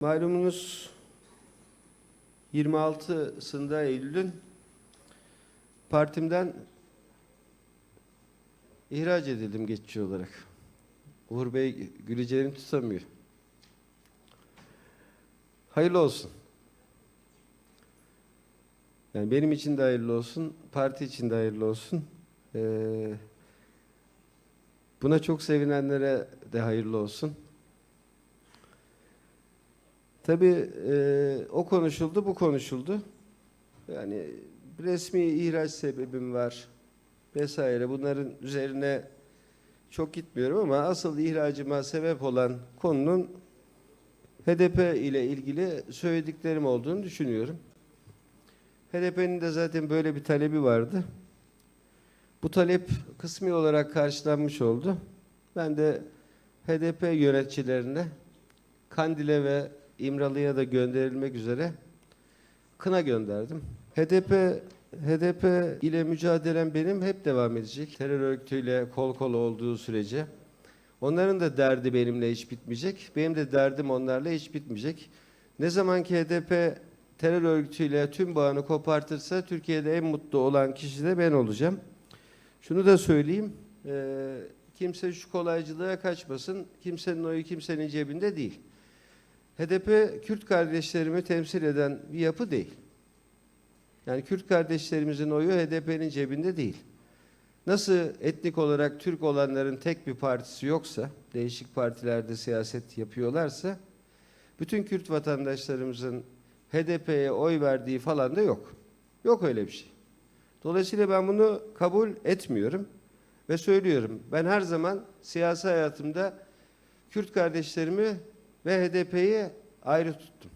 Malumunuz 26'sında Eylül'ün partimden ihraç edildim geçici olarak. Uğur Bey güleceğini tutamıyor. Hayırlı olsun. Yani benim için de hayırlı olsun, parti için de hayırlı olsun. Ee, buna çok sevinenlere de hayırlı olsun. Tabii e, o konuşuldu, bu konuşuldu. Yani resmi ihraç sebebim var vesaire. Bunların üzerine çok gitmiyorum ama asıl ihracıma sebep olan konunun HDP ile ilgili söylediklerim olduğunu düşünüyorum. HDP'nin de zaten böyle bir talebi vardı. Bu talep kısmi olarak karşılanmış oldu. Ben de HDP yöneticilerine Kandil'e ve İmralı'ya da gönderilmek üzere kına gönderdim. HDP HDP ile mücadelem benim hep devam edecek. Terör örgütüyle kol kola olduğu sürece. Onların da derdi benimle hiç bitmeyecek. Benim de derdim onlarla hiç bitmeyecek. Ne zaman ki HDP terör örgütüyle tüm bağını kopartırsa Türkiye'de en mutlu olan kişi de ben olacağım. Şunu da söyleyeyim. eee, kimse şu kolaycılığa kaçmasın. Kimsenin oyu kimsenin cebinde değil. HDP Kürt kardeşlerimi temsil eden bir yapı değil. Yani Kürt kardeşlerimizin oyu HDP'nin cebinde değil. Nasıl etnik olarak Türk olanların tek bir partisi yoksa, değişik partilerde siyaset yapıyorlarsa, bütün Kürt vatandaşlarımızın HDP'ye oy verdiği falan da yok. Yok öyle bir şey. Dolayısıyla ben bunu kabul etmiyorum ve söylüyorum. Ben her zaman siyasi hayatımda Kürt kardeşlerimi ve HDP'yi ayrı tuttum.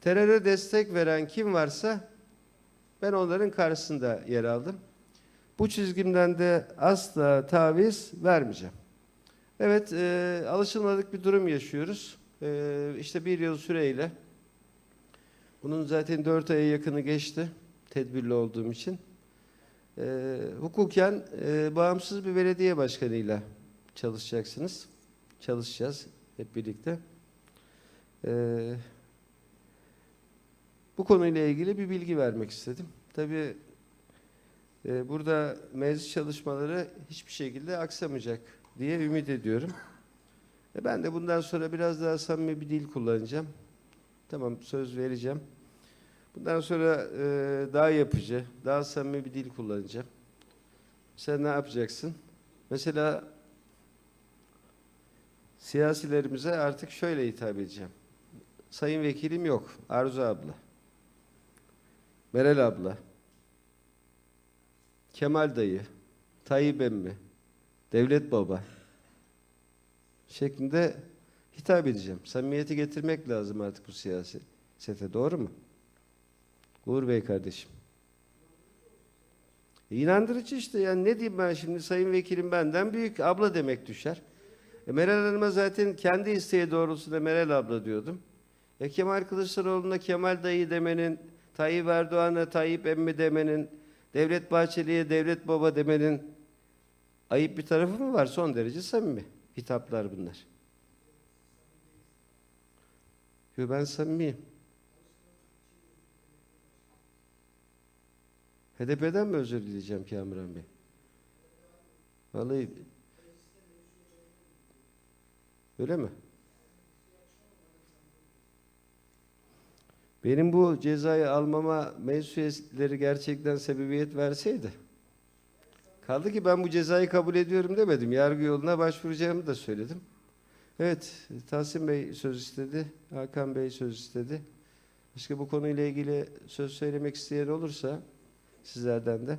Teröre destek veren kim varsa ben onların karşısında yer aldım. Bu çizgimden de asla taviz vermeyeceğim. Evet, e, alışılmadık bir durum yaşıyoruz. E, işte bir yıl süreyle. Bunun zaten dört aya yakını geçti, tedbirli olduğum için. E, hukuken e, bağımsız bir belediye başkanıyla çalışacaksınız. Çalışacağız hep birlikte. Ee, bu konuyla ilgili bir bilgi vermek istedim. Tabii e, burada meclis çalışmaları hiçbir şekilde aksamayacak diye ümit ediyorum. E, ben de bundan sonra biraz daha samimi bir dil kullanacağım. Tamam söz vereceğim. Bundan sonra e, daha yapıcı, daha samimi bir dil kullanacağım. Sen ne yapacaksın? Mesela siyasilerimize artık şöyle hitap edeceğim. Sayın vekilim yok. Arzu abla. Meral abla. Kemal dayı. Tayyip emmi. Devlet baba. Şeklinde hitap edeceğim. Samimiyeti getirmek lazım artık bu siyasete. Doğru mu? Uğur Bey kardeşim. E, İnandırıcı işte yani ne diyeyim ben şimdi sayın vekilim benden büyük abla demek düşer. E, Meral Hanım'a zaten kendi isteği doğrultusunda Meral abla diyordum. E, Kemal Kılıçdaroğlu'na Kemal dayı demenin, Tayyip Erdoğan'a Tayyip emmi demenin, Devlet Bahçeli'ye Devlet baba demenin ayıp bir tarafı mı var? Son derece samimi hitaplar bunlar. Yo, ben samimiyim. HDP'den mi özür dileyeceğim Kamuran Bey? Vallahi Öyle mi? Benim bu cezayı almama meclis üyeleri gerçekten sebebiyet verseydi. Kaldı ki ben bu cezayı kabul ediyorum demedim. Yargı yoluna başvuracağımı da söyledim. Evet, Tahsin Bey söz istedi, Hakan Bey söz istedi. Başka bu konuyla ilgili söz söylemek isteyen olursa sizlerden de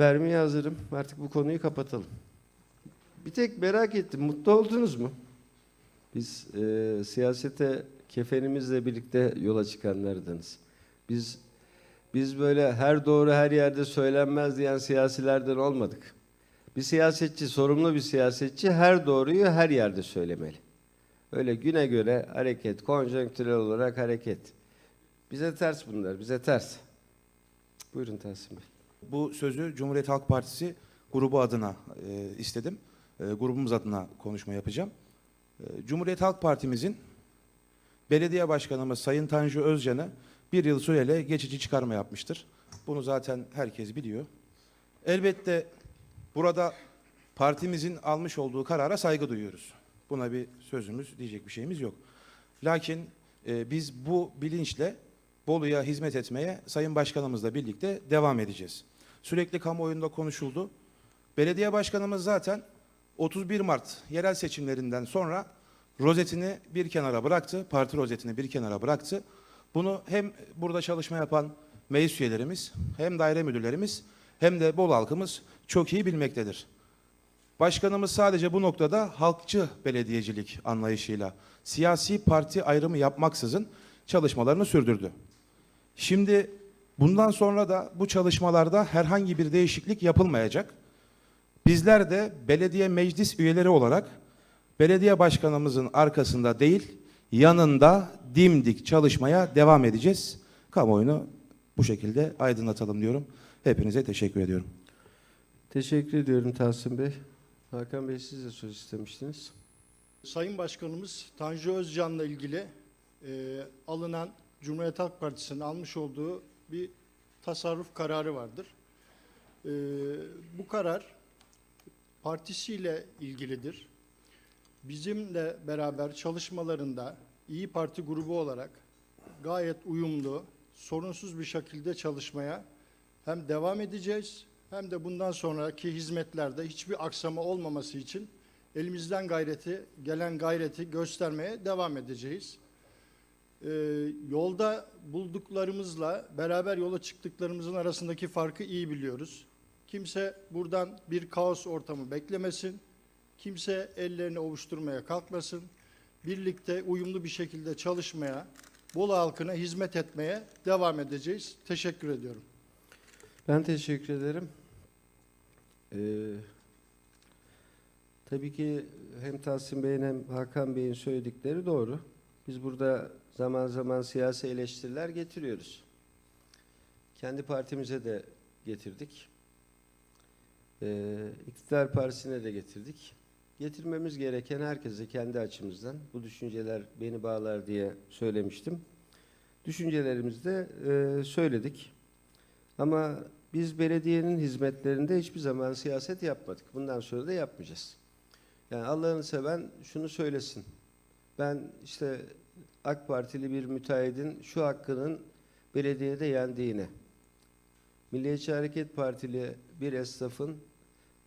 vermeye hazırım. Artık bu konuyu kapatalım. Bir tek merak ettim, mutlu oldunuz mu? Biz e, siyasete kefenimizle birlikte yola çıkanlardanız. Biz biz böyle her doğru her yerde söylenmez diyen siyasilerden olmadık. Bir siyasetçi, sorumlu bir siyasetçi her doğruyu her yerde söylemeli. Öyle güne göre hareket, konjonktürel olarak hareket. Bize ters bunlar, bize ters. Buyurun Tahsin Bey. Bu sözü Cumhuriyet Halk Partisi grubu adına e, istedim. E, grubumuz adına konuşma yapacağım. Ee, Cumhuriyet Halk Partimizin belediye başkanımız Sayın Tanju Özcan'ı bir yıl süreyle geçici çıkarma yapmıştır. Bunu zaten herkes biliyor. Elbette burada partimizin almış olduğu karara saygı duyuyoruz. Buna bir sözümüz, diyecek bir şeyimiz yok. Lakin e, biz bu bilinçle Bolu'ya hizmet etmeye Sayın Başkanımızla birlikte devam edeceğiz. Sürekli kamuoyunda konuşuldu. Belediye Başkanımız zaten 31 Mart yerel seçimlerinden sonra rozetini bir kenara bıraktı, parti rozetini bir kenara bıraktı. Bunu hem burada çalışma yapan meclis üyelerimiz, hem daire müdürlerimiz, hem de Bolu halkımız çok iyi bilmektedir. Başkanımız sadece bu noktada halkçı belediyecilik anlayışıyla siyasi parti ayrımı yapmaksızın çalışmalarını sürdürdü. Şimdi bundan sonra da bu çalışmalarda herhangi bir değişiklik yapılmayacak. Bizler de belediye meclis üyeleri olarak belediye başkanımızın arkasında değil, yanında dimdik çalışmaya devam edeceğiz. Kamuoyunu bu şekilde aydınlatalım diyorum. Hepinize teşekkür ediyorum. Teşekkür ediyorum Tahsin Bey. Hakan Bey siz de söz istemiştiniz. Sayın Başkanımız Tanju Özcan'la ilgili e, alınan Cumhuriyet Halk Partisi'nin almış olduğu bir tasarruf kararı vardır. E, bu karar partisiyle ilgilidir. Bizimle beraber çalışmalarında İyi Parti grubu olarak gayet uyumlu, sorunsuz bir şekilde çalışmaya hem devam edeceğiz hem de bundan sonraki hizmetlerde hiçbir aksama olmaması için elimizden gayreti, gelen gayreti göstermeye devam edeceğiz. Ee, yolda bulduklarımızla beraber yola çıktıklarımızın arasındaki farkı iyi biliyoruz. Kimse buradan bir kaos ortamı beklemesin. Kimse ellerini ovuşturmaya kalkmasın. Birlikte uyumlu bir şekilde çalışmaya, Bolu halkına hizmet etmeye devam edeceğiz. Teşekkür ediyorum. Ben teşekkür ederim. Ee, tabii ki hem Tahsin Bey'in hem Hakan Bey'in söyledikleri doğru. Biz burada zaman zaman siyasi eleştiriler getiriyoruz. Kendi partimize de getirdik. Ee, İktidar Partisi'ne de getirdik. Getirmemiz gereken herkese kendi açımızdan bu düşünceler beni bağlar diye söylemiştim. Düşüncelerimizi de e, söyledik. Ama biz belediyenin hizmetlerinde hiçbir zaman siyaset yapmadık. Bundan sonra da yapmayacağız. Yani Allah'ını seven şunu söylesin. Ben işte AK Partili bir müteahhidin şu hakkının belediyede yendiğini, Milliyetçi Hareket Partili bir esnafın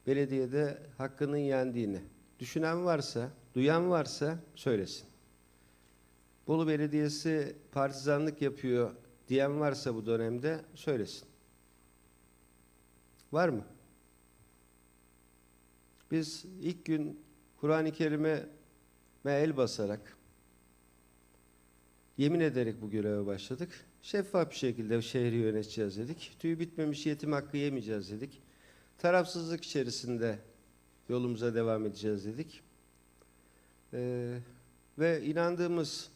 belediyede hakkının yendiğini düşünen varsa, duyan varsa söylesin. Bolu Belediyesi partizanlık yapıyor diyen varsa bu dönemde söylesin. Var mı? Biz ilk gün Kur'an-ı Kerim'e el basarak yemin ederek bu göreve başladık. Şeffaf bir şekilde şehri yöneteceğiz dedik. Tüy bitmemiş yetim hakkı yemeyeceğiz dedik. Tarafsızlık içerisinde yolumuza devam edeceğiz dedik. Ee, ve inandığımız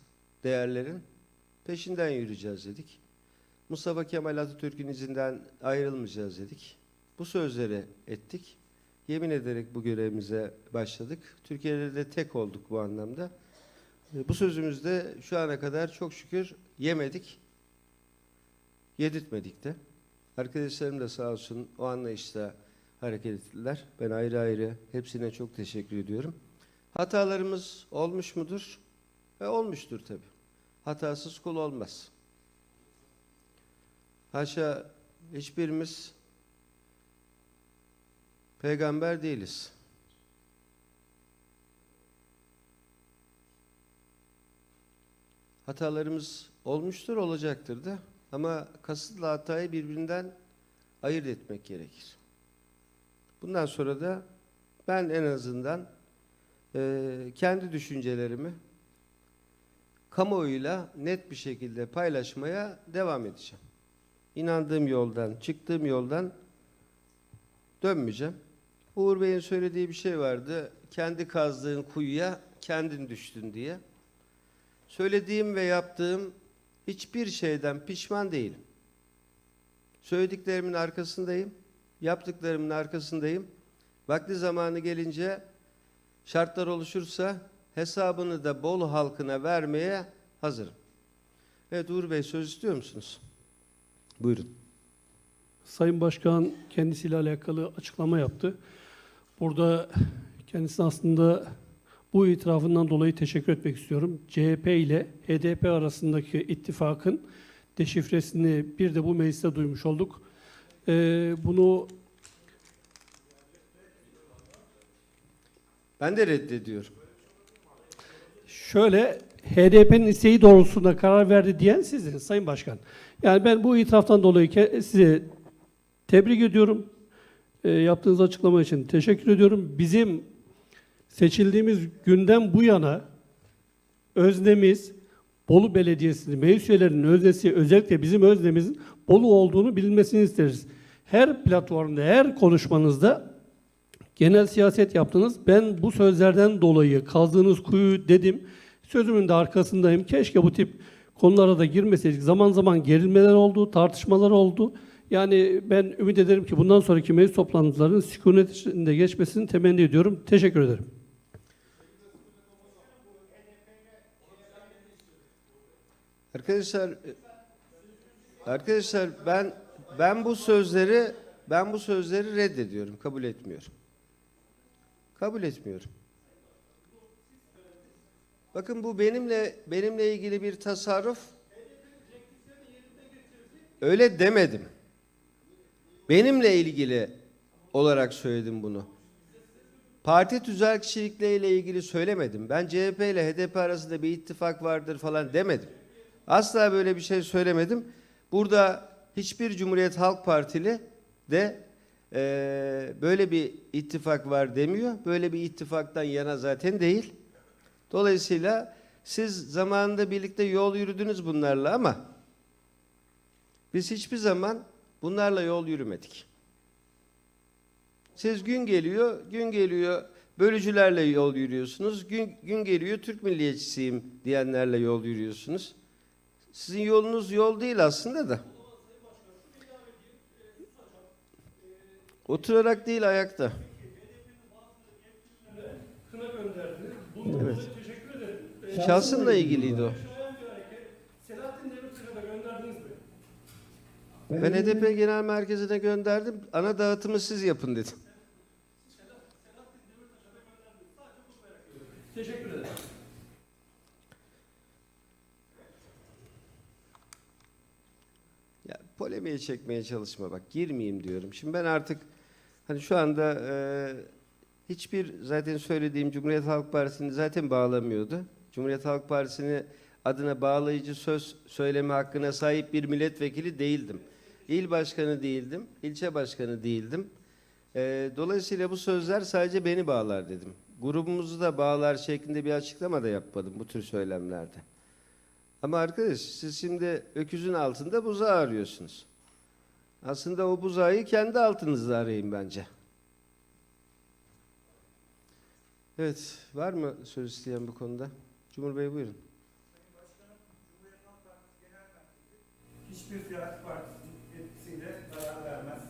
değerlerin peşinden yürüyeceğiz dedik. Mustafa Kemal Atatürk'ün izinden ayrılmayacağız dedik. Bu sözleri ettik. Yemin ederek bu görevimize başladık. Türkiye'de de tek olduk bu anlamda. E, Bu sözümüzde şu ana kadar çok şükür yemedik. Yedirtmedik de. Arkadaşlarım da sağ olsun o anlayışla hareket ettiler. Ben ayrı ayrı hepsine çok teşekkür ediyorum. Hatalarımız olmuş mudur? E, olmuştur tabii. Hatasız kul olmaz. Haşa hiçbirimiz peygamber değiliz. Hatalarımız olmuştur, olacaktır da. Ama kasıtla hatayı birbirinden ayırt etmek gerekir. Bundan sonra da ben en azından eee, kendi düşüncelerimi kamuoyuyla net bir şekilde paylaşmaya devam edeceğim. İnandığım yoldan, çıktığım yoldan dönmeyeceğim. Uğur Bey'in söylediği bir şey vardı. Kendi kazdığın kuyuya kendin düştün diye. Söylediğim ve yaptığım hiçbir şeyden pişman değilim. Söylediklerimin arkasındayım. Yaptıklarımın arkasındayım. Vakti zamanı gelince şartlar oluşursa hesabını da Bolu halkına vermeye hazırım. Evet Uğur Bey söz istiyor musunuz? Buyurun. Sayın Başkan kendisiyle alakalı açıklama yaptı. Burada kendisine aslında bu itirafından dolayı teşekkür etmek istiyorum. CHP ile HDP arasındaki ittifakın deşifresini bir de bu mecliste duymuş olduk. Ee, bunu Ben de reddediyorum. Şöyle HDP'nin isteği doğrultusunda karar verdi diyen sizsiniz Sayın Başkan. Yani ben bu itiraftan dolayı sizi tebrik ediyorum. E, yaptığınız açıklama için teşekkür ediyorum. Bizim seçildiğimiz günden bu yana öznemiz Bolu Belediyesi'nin, meclis üyelerinin öznesi, özellikle bizim öznemizin Bolu olduğunu bilinmesini isteriz. Her platformda, her konuşmanızda genel siyaset yaptınız. Ben bu sözlerden dolayı kazdığınız kuyu dedim. Sözümün de arkasındayım. Keşke bu tip konulara da girmeseydik. Zaman zaman gerilmeler oldu, tartışmalar oldu. Yani ben ümit ederim ki bundan sonraki meclis toplantılarının sükunet içinde geçmesini temenni ediyorum. Teşekkür ederim. Arkadaşlar arkadaşlar ben ben bu sözleri ben bu sözleri reddediyorum. Kabul etmiyorum. Kabul etmiyorum. Bakın bu benimle benimle ilgili bir tasarruf. Öyle demedim. Benimle ilgili olarak söyledim bunu. Parti tüzel kişilikleriyle ilgili söylemedim. Ben CHP ile HDP arasında bir ittifak vardır falan demedim. Asla böyle bir şey söylemedim. Burada hiçbir Cumhuriyet Halk Partili de eee, böyle bir ittifak var demiyor. Böyle bir ittifaktan yana zaten değil. Dolayısıyla siz zamanında birlikte yol yürüdünüz bunlarla ama biz hiçbir zaman bunlarla yol yürümedik. Siz gün geliyor, gün geliyor bölücülerle yol yürüyorsunuz. Gün, gün geliyor Türk milliyetçisiyim diyenlerle yol yürüyorsunuz. Sizin yolunuz yol değil aslında da. Oturarak değil ayakta. Evet. Şahsımla ilgiliydi o. Ben HDP Genel Merkezi'ne gönderdim. Ana dağıtımı siz yapın dedim. Ya polemiğe çekmeye çalışma bak girmeyeyim diyorum. Şimdi ben artık hani şu anda e, hiçbir zaten söylediğim Cumhuriyet Halk Partisi'ni zaten bağlamıyordu. Cumhuriyet Halk Partisi'ni adına bağlayıcı söz söyleme hakkına sahip bir milletvekili değildim. İl başkanı değildim, ilçe başkanı değildim. E, dolayısıyla bu sözler sadece beni bağlar dedim. Grubumuzu da bağlar şeklinde bir açıklama da yapmadım bu tür söylemlerde. Ama arkadaş siz şimdi öküzün altında buzağı arıyorsunuz. Aslında o buzağı kendi altınızda arayın bence. Evet, var mı söz isteyen bu konuda? Cumhur Bey buyurun. hiçbir siyasi partisinin etkisiyle karar vermez.